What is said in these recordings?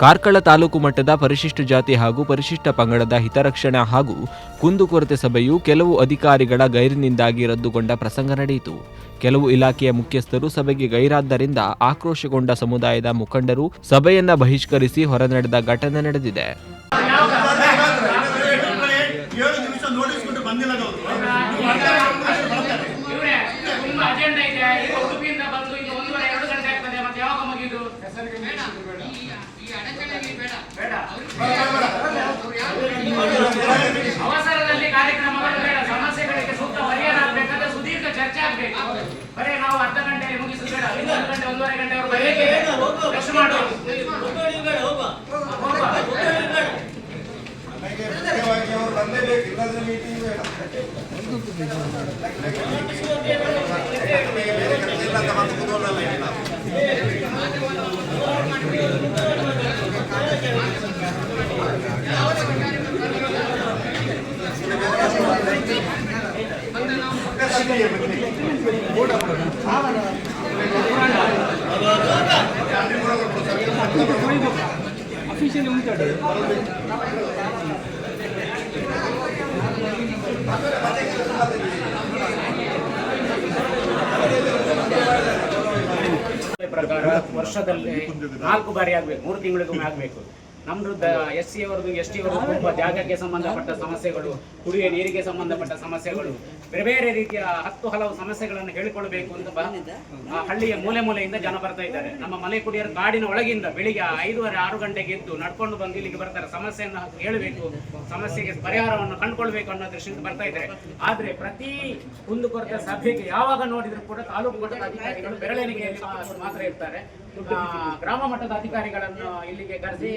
ಕಾರ್ಕಳ ತಾಲೂಕು ಮಟ್ಟದ ಪರಿಶಿಷ್ಟ ಜಾತಿ ಹಾಗೂ ಪರಿಶಿಷ್ಟ ಪಂಗಡದ ಹಿತರಕ್ಷಣಾ ಹಾಗೂ ಕುಂದುಕೊರತೆ ಸಭೆಯು ಕೆಲವು ಅಧಿಕಾರಿಗಳ ಗೈರಿನಿಂದಾಗಿ ರದ್ದುಗೊಂಡ ಪ್ರಸಂಗ ನಡೆಯಿತು. ಕೆಲವು ಇಲಾಖೆಯ ಮುಖ್ಯಸ್ಥರು ಸಭೆಗೆ ಗೈರಾದ್ದರಿಂದ ಆಕ್ರೋಶಗೊಂಡ ಸಮುದಾಯದ ಮುಖಂಡರು ಸಭೆಯನ್ನ ಬಹಿಷ್ಕರಿಸಿ ಹೊರನಡೆದ ಘಟನೆ ನಡೆದಿದೆ. ಬಂದಿಲ್ಲ ಅವಸರದಲ್ಲಿ ಕಾರ್ಯಕ್ರಮಗಳು ಬೇಡ. ಸಮಸ್ಯೆಗಳಿಗೆ ಸೂಕ್ತ ಪರಿಹಾರ ಆಗ್ಬೇಕಾದ್ರೆ ಸುದೀರ್ಘ ಚರ್ಚೆ ಆಗ್ಬೇಕು. ಬರೀ ನಾವು ಅರ್ಧ ಗಂಟೆಯಲ್ಲಿ ಮುಗಿಸಬೇಡ ಬೇಡ. ಇನ್ನೊಂದು ಗಂಟೆ ಒಂದೂವರೆ ಗಂಟೆ ಅವರು ಬರೀ ಮಾಡುವ. ಹೋಗುವ. ಮುಖ್ಯವಾಗಿ ಅವರು ಬಂದೇಬೇಕು ಇಲ್ಲದ್ರೆ ಮೀಟಿಂಗ್ ಬೇಡ ಇಲ್ಲ ಅಂತ ಮತ್ತೆ ಕುತೂಹಲ ಇಲ್ಲ. ಪ್ರಕಾರ ವರ್ಷದಲ್ಲಿ ನಾಲ್ಕು ಬಾರಿ ಆಗ್ಬೇಕು ಮೂರು ತಿಂಗಳಿಗೊಮ್ಮೆ ಆಗ್ಬೇಕು. ನಮ್ದು ಎಸ್ ಸಿ ಅವರದು ಎಸ್ ಟಿ ಅವರದು ತುಂಬ ಜಾಗಕ್ಕೆ ಸಂಬಂಧಪಟ್ಟ ಸಮಸ್ಯೆಗಳು ಕುಡಿಯುವ ನೀರಿಗೆ ಸಂಬಂಧಪಟ್ಟ ಸಮಸ್ಯೆಗಳು, ಬೇರೆ ಬೇರೆ ರೀತಿಯ ಹತ್ತು ಹಲವು ಸಮಸ್ಯೆಗಳನ್ನು ಹೇಳಿಕೊಳ್ಬೇಕು ಅಂತ ಹಳ್ಳಿಯ ಮೂಲೆ ಮೂಲೆಯಿಂದ ಜನ ಬರ್ತಾ ಇದ್ದಾರೆ. ನಮ್ಮ ಮನೆ ಕುಡಿಯರ ಕಾಡಿನ ಒಳಗಿಂದ ಬೆಳಿಗ್ಗೆ ಐದೂವರೆ ಆರು ಗಂಟೆಗೆ ಎದ್ದು ನಡ್ಕೊಂಡು ಬಂದು ಇಲ್ಲಿಗೆ ಬರ್ತಾರೆ. ಸಮಸ್ಯೆಯನ್ನು ಹೇಳಬೇಕು ಸಮಸ್ಯೆಗೆ ಪರಿಹಾರವನ್ನು ಕಂಡುಕೊಳ್ಬೇಕು ಅನ್ನೋ ದೃಷ್ಟಿಯಿಂದ ಬರ್ತಾ ಇದ್ದಾರೆ. ಆದ್ರೆ ಪ್ರತಿ ಕುಂದುಕೊರತೆ ಸಭೆಗೆ ಯಾವಾಗ ನೋಡಿದ್ರು ಕೂಡ ತಾಲೂಕು ಮಟ್ಟದ ಅಧಿಕಾರಿಗಳು ಬೆರಳೆಣಿಗೆಯಲ್ಲಿ ಮಾತ್ರ ಇರ್ತಾರೆ. ಗ್ರಾಮ ಮಟ್ಟದ ಅಧಿಕಾರಿಗಳನ್ನು ಇಲ್ಲಿಗೆ ಕರೆಸಿ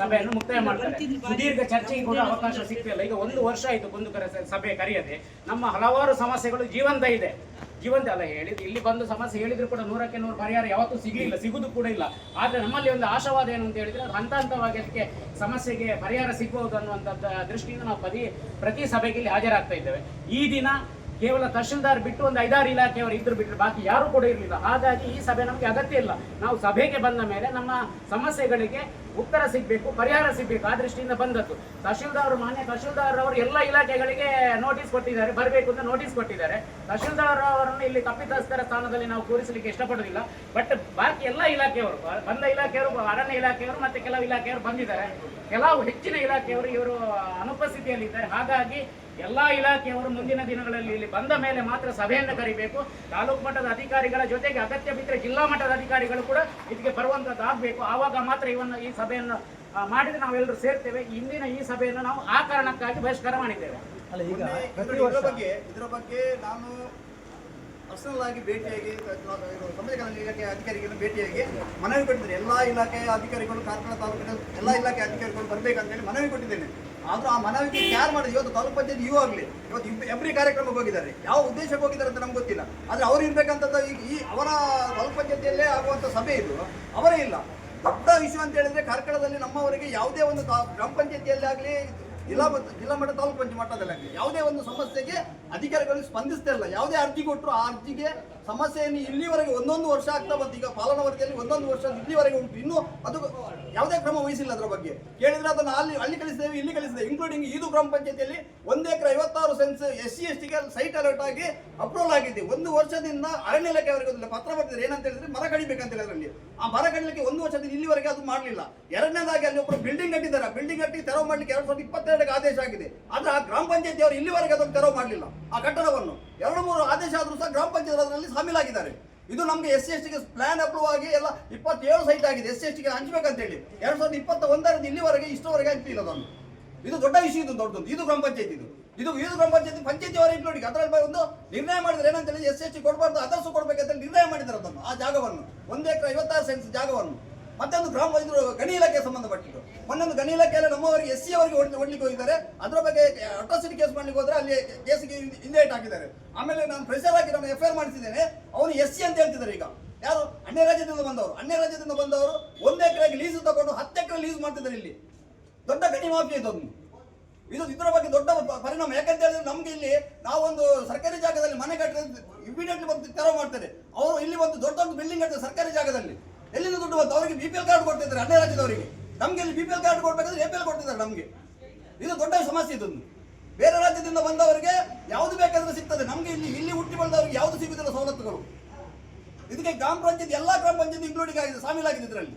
ಸಭೆಯನ್ನು ಮುಕ್ತಾಯ ಮಾಡ್ತಾರೆ. ಸುದೀರ್ಘ ಚರ್ಚೆಗೆ ಕೂಡ ಅವಕಾಶ ಸಿಗ್ತಿಲ್ಲ. ಈಗ ಒಂದು ವರ್ಷ ಆಯ್ತು ಕುಂದುಕರ ಸಭೆ ಕರೆಯದೆ. ನಮ್ಮ ಹಲವಾರು ಸಮಸ್ಯೆಗಳು ಜೀವಂತ ಇದೆ. ಜೀವಂತ ಅಲ್ಲ ಹೇಳಿದ್ರು ಇಲ್ಲಿ ಬಂದು ಸಮಸ್ಯೆ ಹೇಳಿದ್ರು ಕೂಡ ನೂರಕ್ಕೆ ನೂರು ಪರಿಹಾರ ಯಾವತ್ತೂ ಸಿಗಲಿಲ್ಲ ಸಿಗುದು ಕೂಡ ಇಲ್ಲ. ಆದ್ರೆ ನಮ್ಮಲ್ಲಿ ಒಂದು ಆಶಾವಾದ ಏನು ಅಂತ ಹೇಳಿದ್ರೆ ಅದು ಹಂತ ಹಂತವಾಗಿ ಅದಕ್ಕೆ ಸಮಸ್ಯೆಗೆ ಪರಿಹಾರ ಸಿಗಬಹುದು ಅನ್ನುವಂಥದ್ದು ದೃಷ್ಟಿಯಿಂದ ನಾವು ಪ್ರತಿ ಪ್ರತಿ ಸಭೆಗೆ ಇಲ್ಲಿ ಹಾಜರಾಗ್ತಾ ಇದ್ದೇವೆ. ಈ ದಿನ ಕೇವಲ ತಹಶೀಲ್ದಾರ್ ಬಿಟ್ಟು ಒಂದು ಐದಾರು ಇಲಾಖೆಯವರು ಇದ್ರು ಬಿಟ್ಟರೆ ಬಾಕಿ ಯಾರು ಕೂಡ ಇರಲಿಲ್ಲ. ಹಾಗಾಗಿ ಈ ಸಭೆ ನಮಗೆ ಅಗತ್ಯ ಇಲ್ಲ. ನಾವು ಸಭೆಗೆ ಬಂದ ಮೇಲೆ ನಮ್ಮ ಸಮಸ್ಯೆಗಳಿಗೆ ಉತ್ತರ ಸಿಗಬೇಕು, ಪರಿಹಾರ ಸಿಗಬೇಕು ಆ ದೃಷ್ಟಿಯಿಂದ ಬಂದದ್ದು. ತಹಶೀಲ್ದಾರ್ ಮಾನ್ಯ ತಹಶೀಲ್ದಾರ್ ಅವರು ಎಲ್ಲ ಇಲಾಖೆಗಳಿಗೆ ನೋಟಿಸ್ ಕೊಟ್ಟಿದ್ದಾರೆ, ಬರಬೇಕು ಅಂತ ನೋಟಿಸ್ ಕೊಟ್ಟಿದ್ದಾರೆ. ತಹಶೀಲ್ದಾರ್ ಅವರನ್ನು ಇಲ್ಲಿ ತಪ್ಪಿತಸ್ಥರ ಸ್ಥಾನದಲ್ಲಿ ನಾವು ಕೂರಿಸಲಿಕ್ಕೆ ಇಷ್ಟಪಡೋದಿಲ್ಲ ಬಟ್ ಬಾಕಿ ಎಲ್ಲ ಇಲಾಖೆಯವರು, ಬಂದ ಇಲಾಖೆಯವರು, ಅರಣ್ಯ ಇಲಾಖೆಯವರು ಮತ್ತೆ ಕೆಲವು ಇಲಾಖೆಯವರು ಬಂದಿದ್ದಾರೆ. ಕೆಲವು ಹೆಚ್ಚಿನ ಇಲಾಖೆಯವರು ಇವರು ಅನುಪಸ್ಥಿತಿಯಲ್ಲಿದ್ದಾರೆ. ಹಾಗಾಗಿ ಎಲ್ಲಾ ಇಲಾಖೆಯವರು ಮುಂದಿನ ದಿನಗಳಲ್ಲಿ ಇಲ್ಲಿ ಬಂದ ಮೇಲೆ ಮಾತ್ರ ಸಭೆಯನ್ನು ಕರಿಬೇಕು. ತಾಲೂಕು ಮಟ್ಟದ ಅಧಿಕಾರಿಗಳ ಜೊತೆಗೆ ಅಗತ್ಯ ಬಿದ್ದರೆ ಜಿಲ್ಲಾ ಮಟ್ಟದ ಅಧಿಕಾರಿಗಳು ಕೂಡ ಇದಕ್ಕೆ ಬರುವಂತದ್ದು ಆಗಬೇಕು. ಆವಾಗ ಮಾತ್ರ ಇವನ್ನ ಈ ಸಭೆಯನ್ನು ಮಾಡಿದರೆ ನಾವೆಲ್ಲರೂ ಸೇರ್ತೇವೆ. ಇಂದಿನ ಈ ಸಭೆಯನ್ನು ನಾವು ಆ ಕಾರಣಕ್ಕಾಗಿ ಬಹಿಷ್ಕಾರ ಮಾಡಿದ್ದೇವೆ. ಅಲ್ಲ ಈಗ ಇದ್ರ ಬಗ್ಗೆ ಇದರ ಬಗ್ಗೆ ನಾನು ಪರ್ಸನಲ್ ಆಗಿ ಭೇಟಿಯಾಗಿ ಸಮಾಜ ಕಲ್ಯಾಣ ಇಲಾಖೆ ಅಧಿಕಾರಿಗಳನ್ನು ಭೇಟಿಯಾಗಿ ಮನವಿ ಕೊಟ್ಟಿದ್ದೇನೆ ಎಲ್ಲಾ ಇಲಾಖೆಯ ಅಧಿಕಾರಿಗಳು ಕಾರ್ಕಳ ತಾಲೂಕಿನ ಎಲ್ಲ ಇಲಾಖೆ ಅಧಿಕಾರಿಗಳು ಬರ್ಬೇಕಂತೇಳಿ ಮನವಿ ಕೊಟ್ಟಿದ್ದೇನೆ. ಆದ್ರೂ ಆ ಮನವಿಗೆ ಕ್ಯಾರ್ ಮಾಡಿದ್ರು ಇವತ್ತು ತಾಲೂಕು ಪಂಚಾಯತ್ ಯು ಆಗಲಿ ಇವತ್ತು ಎಬ್ರಿ ಎವ್ರಿ ಕಾರ್ಯಕ್ರಮಕ್ಕೆ ಹೋಗಿದ್ದಾರೆ. ಯಾವ ಉದ್ದೇಶಕ್ಕೆ ಹೋಗಿದ್ದಾರೆ ಅಂತ ನಮ್ಗೆ ಗೊತ್ತಿಲ್ಲ. ಆದ್ರೆ ಅವ್ರು ಇರ್ಬೇಕಂತದ್ದು ಈಗ ಈ ಅವರ ತಾಲೂಕು ಪಂಚಾಯತಿಯಲ್ಲೇ ಆಗುವಂತ ಸಭೆ ಇದು. ಅವರೇ ಇಲ್ಲ. ವಿಷಯ ಅಂತ ಹೇಳಿದ್ರೆ ಕಾರ್ಕಳದಲ್ಲಿ ನಮ್ಮವರಿಗೆ ಯಾವುದೇ ಒಂದು ಗ್ರಾಮ ಪಂಚಾಯತಿಯಲ್ಲಿ ಆಗಲಿ ಜಿಲ್ಲಾ ಜಿಲ್ಲಾ ಮಟ್ಟ ತಾಲೂಕು ಪಂಚಾಯತ್ ಮಟ್ಟದಲ್ಲಿ ಯಾವುದೇ ಒಂದು ಸಮಸ್ಯೆಗೆ ಅಧಿಕಾರಿಗಳು ಸ್ಪಂದಿಸ್ತಾ ಇಲ್ಲ. ಯಾವುದೇ ಅರ್ಜಿ ಕೊಟ್ಟರು ಆ ಅರ್ಜಿಗೆ ಸಮಸ್ಯೆಯನ್ನು ಇಲ್ಲಿವರೆಗೆ ಒಂದೊಂದು ವರ್ಷ ಆಗ್ತಾ ಬಂತು. ಈಗ ಪಾಲನಾ ಒಂದೊಂದು ವರ್ಷ ಇಲ್ಲಿವರೆಗೆ ಉಂಟು. ಇನ್ನೂ ಅದು ಯಾವುದೇ ಕ್ರಮ ವಹಿಸಿಲ್ಲ ಅದರ ಬಗ್ಗೆ. ಕೇಳಿದ್ರೆ ಅದನ್ನು ಅಲ್ಲಿ ಅಲ್ಲಿ ಕಳಿಸಿದ್ದೇವೆ, ಇಲ್ಲಿ ಕಳಿಸಿದ್ದೇವೆ. ಇನ್ಕ್ಲೂಡಿಂಗ್ ಇದು ಗ್ರಾಮ ಪಂಚಾಯತಿಯಲ್ಲಿ ಒಂದು ಎಕರೆ ಐವತ್ತಾರು ಸೆನ್ಸ್ ಎಸ್ ಸಿ ಎಸ್ ಟಿಗೆ ಸೈಟ್ ಅಲರ್ಟ್ ಆಗಿ ಅಪ್ರೂವಲ್ ಆಗಿದೆ. ಒಂದು ವರ್ಷದಿಂದ ಅರಣ್ಯ ಇಲಾಖೆ ಅವರಿಗೆ ಒಂದು ಪತ್ರ ಬರ್ತಿದ್ರೆ ಏನಂತ ಹೇಳಿದ್ರೆ ಮರ ಕಡಿಬೇಕಂತ ಹೇಳಿದ್ರಲ್ಲಿ. ಆ ಮರ ಕಡಿಲಿಕ್ಕೆ ಒಂದು ವರ್ಷದಿಂದ ಇಲ್ಲಿವರೆಗೆ ಅದು ಮಾಡಲಿಲ್ಲ. ಎರಡನೇದಾಗಿ ಅಲ್ಲಿ ಒಬ್ಬರು ಬಿಲ್ಡಿಂಗ್ ಕಟ್ಟಿದ್ದಾರೆ. ಬಿಲ್ಡಿಂಗ್ ಕಟ್ಟಿ ತೆರವು ಮಾಡಲಿಕ್ಕೆ ಎರಡು ಸಾವಿರದ ಇಪ್ಪತ್ತೆರಡಕ್ಕೆ ಆದೇಶ ಆಗಿದೆ. ಆದ್ರೆ ಆ ಗ್ರಾಮ ಪಂಚಾಯತಿ ಅವರು ಇಲ್ಲಿವರೆಗೆ ಅದನ್ನು ತೆರವು ಮಾಡಲಿಲ್ಲ. ಆ ಕಟ್ಟಡವನ್ನು ಎರಡು ಮೂರು ಆದೇಶ ಆದರೂ ಸಹ ಗ್ರಾಮ ಪಂಚಾಯತ್ ಅದರಲ್ಲಿ ಶಾಮೀಲಾಗಿದ್ದಾರೆ ಇದು ನಮಗೆ ಎಸ್ ಸಿ ಎಸ್ ಟಿಗೆ ಪ್ಲಾನ್ ಅಪ್ರೂವ್ ಆಗಿ ಎಲ್ಲ ಇಪ್ಪತ್ತೇಳು ಸೈಟ್ ಆಗಿದೆ. ಎಸ್ ಸಿ ಎಸ್ ಟಿಗೆ ಹಂಚ್ಬೇಕಂತ ಹೇಳಿ ಎರಡ್ ಸಾವಿರದ ಇಪ್ಪತ್ತ ಒಂದರಿಂದ ಇಲ್ಲಿವರೆಗೆ ಇಷ್ಟವರೆಗೆ ಹಂಚಿಲ್ಲ ಅದನ್ನು. ಇದು ದೊಡ್ಡ ವಿಷಯ ಇದು, ದೊಡ್ಡದು. ಇದು ಗ್ರಾಮ ಪಂಚಾಯತ್ ಇದು. ಇದು ಇದು ಗ್ರಾಮ ಪಂಚಾಯತ್ ಪಂಚಾಯತಿ ಅವರ ಇನ್ಕ್ಲೂಡಿಂಗ್ ಅದರಲ್ಲಿ ಒಂದು ನಿರ್ಣಯ ಮಾಡಿದ್ರೆ ಏನಂತ ಹೇಳಿ ಎಸ್ ಎಸ್ ಟಿ ಕೊಡಬಾರ್ದು ಅದರ್ಸು ಕೊಡಬೇಕಂತ ನಿರ್ಣಯ ಮಾಡಿದ್ದಾರೆ ಅದನ್ನು, ಆ ಜಾಗವನ್ನು. ಒಂದು ಎಕರೆ ಐವತ್ತಾರು ಸೆನ್ಸ್ ಜಾಗವನ್ನು. ಮತ್ತೊಂದು ಗ್ರಾಮ ವೈದ್ಯರು ಗಣಿ ಇಲಾಖೆ ಸಂಬಂಧಪಟ್ಟಿದ್ದು ಮೊನ್ನೊಂದು ಗಣಿ ಇಲಾಖೆಯಲ್ಲಿ ನಮ್ಮವರಿಗೆ ಎಸ್ ಸಿ ಅವರಿಗೆ ಹೊಡ್ಲಿಕ್ಕೆ ಹೋಗಿದ್ದಾರೆ. ಅದರ ಬಗ್ಗೆ ಅಟ್ರಾಸಿಟಿ ಕೇಸ್ ಮಾಡ್ಲಿಕ್ಕೆ ಹೋದ್ರೆ ಅಲ್ಲಿ ಕೇಸಿಗೆ ಹಿಂದೇಟ್ ಹಾಕಿದ್ದಾರೆ ಆಮೇಲೆ ನಾನು ಪ್ರೆಷರ್ ಹಾಕಿ ನಾನು ಎಫ್ ಐ ಆರ್ ಮಾಡಿಸಿದ್ದೇನೆ. ಅವನು ಎಸ್ ಸಿ ಅಂತ ಹೇಳ್ತಿದ್ದಾರೆ ಈಗ. ಯಾರು? ಅನ್ಯ ರಾಜ್ಯದಿಂದ ಬಂದವರು. ಅನ್ಯ ರಾಜ್ಯದಿಂದ ಬಂದವರು ಒಂದು ಎಕರೆಗೆ ಲೀಸ್ ತಗೊಂಡು ಹತ್ತು ಎಕರೆ ಲೀಸ್ ಮಾಡ್ತಿದ್ದಾರೆ ಇಲ್ಲಿ. ದೊಡ್ಡ ಗಣಿ ಮಾಫಿಯಾ ಇದೊಂದು ಇದು ಇದರ ಬಗ್ಗೆ ದೊಡ್ಡ ಪರಿಣಾಮ. ಯಾಕಂತ ಹೇಳಿದ್ರೆ ನಮ್ಗೆ ಇಲ್ಲಿ ನಾವೊಂದು ಸರ್ಕಾರಿ ಜಾಗದಲ್ಲಿ ಮನೆ ಕಟ್ಟಿದ್ರೆ ಇಮಿಡಿಯೇಟ್ಲಿ ಬಂದು ತೆರವು ಮಾಡ್ತಾರೆ. ಅವರು ಇಲ್ಲಿ ಒಂದು ದೊಡ್ಡ ದೊಡ್ಡ ಬಿಲ್ಡಿಂಗ್ ಕಟ್ಟಿದ್ರೆ ಸರ್ಕಾರಿ ಜಾಗದಲ್ಲಿ. ಎಲ್ಲಿಂದ ದುಡ್ಡು ಬಂತು? ಅವರಿಗೆ ಬಿ ಪಿ ಎಲ್ ಕಾರ್ಡ್ ಕೊಡ್ತಿದ್ದಾರೆ ಅನ್ಯ ರಾಜ್ಯದವರಿಗೆ. ನಮಗೆ ಇಲ್ಲಿ ಬಿ ಪಿ ಎಲ್ ಕಾರ್ಡ್ ಕೊಡ್ಬೇಕಾದ್ರೆ ಎ ಪಿ ಎಲ್ ಕೊಡ್ತಿದ್ದಾರೆ ನಮಗೆ. ಇದು ದೊಡ್ಡ ಸಮಸ್ಯೆ ಇದೊಂದು. ಬೇರೆ ರಾಜ್ಯದಿಂದ ಬಂದವರಿಗೆ ಯಾವುದು ಬೇಕಾದ್ರೆ ಸಿಗ್ತದೆ. ನಮಗೆ ಇಲ್ಲಿ ಇಲ್ಲಿ ಹುಟ್ಟಿ ಬಂದವರಿಗೆ ಯಾವುದು ಸಿಗುವುದಿಲ್ಲ ಸವಲತ್ತುಗಳು. ಇದಕ್ಕೆ ಗ್ರಾಮ ಪಂಚಾಯತ್, ಎಲ್ಲ ಗ್ರಾಮ ಪಂಚಾಯತ್ ಇನ್ಕ್ಲೂಡಿಂಗ್ ಆಗಿದೆ ಶಾಮೀಲಾಗಿದೆ ಇದರಲ್ಲಿ.